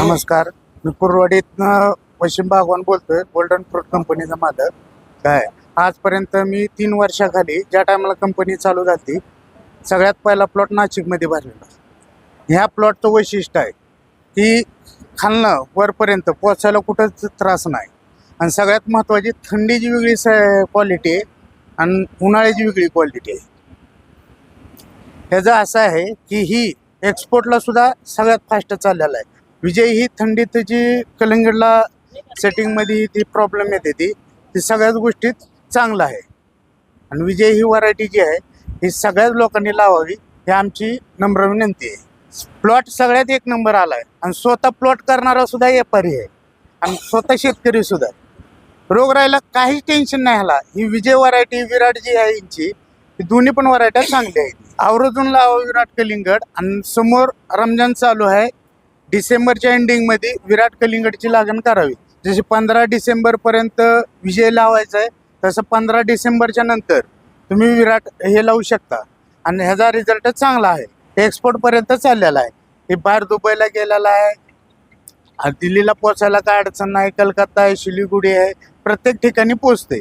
नमस्कार. मी कुरवाडीतनं पश्चिम बागवान बोलतोय. गोल्डन फ्रूट कंपनीचा मालक. काय? आजपर्यंत मी तीन वर्षाखाली ज्या टायमाला कंपनी चालू झाली सगळ्यात पहिला प्लॉट नाशिकमध्ये भरलेला. ह्या प्लॉटचं वैशिष्ट्य आहे की खालनं वरपर्यंत पोचायला कुठंच त्रास नाही. आणि सगळ्यात महत्त्वाची थंडीची वेगळी क्वालिटी आहे आणि उन्हाळ्याची वेगळी क्वालिटी आहे. ह्याचं असं आहे की ही एक्सपोर्टला सुद्धा सगळ्यात फास्ट चाललेला आहे. विजय ही थंडीत जी कलिंगडला सेटिंगमध्ये ती प्रॉब्लेम येते ती. ती सगळ्याच गोष्टीत चांगलं आहे. आणि विजय ही व्हरायटी जी आहे ही सगळ्याच लोकांनी लावावी ही आमची नम्र विनंती आहे. प्लॉट सगळ्यात एक नंबर आला आहे आणि स्वतः प्लॉट करणारा सुद्धा व्यापारी आहे. आणि स्वतः शेतकरी सुद्धा रोगराईला काहीच टेन्शन नाही ह्याला. ही विजय व्हरायटी विराट जी आहे यांची ही दोन्ही पण व्हरायट्या चांगल्या आहेत. आवर्जून लावा विराट कलिंगड. आणि समोर रमजान चालू आहे. डिसेंबरच्या एंडिंगमध्ये विराट कलिंगडची लागण करावी. जशी पंधरा डिसेंबरपर्यंत विजय लावायचा आहे तसं पंधरा डिसेंबरच्या नंतर तुम्ही विराट हे लावू शकता. आणि ह्याचा रिझल्ट चांगला आहे. एक्सपोर्टपर्यंत चाललेला आहे. हे बाहेर दुबईला गेलेला आहे. दिल्लीला पोचायला काय अडचण नाही. कलकत्ता आहे शिलीगुडी आहे. प्रत्येक ठिकाणी पोचते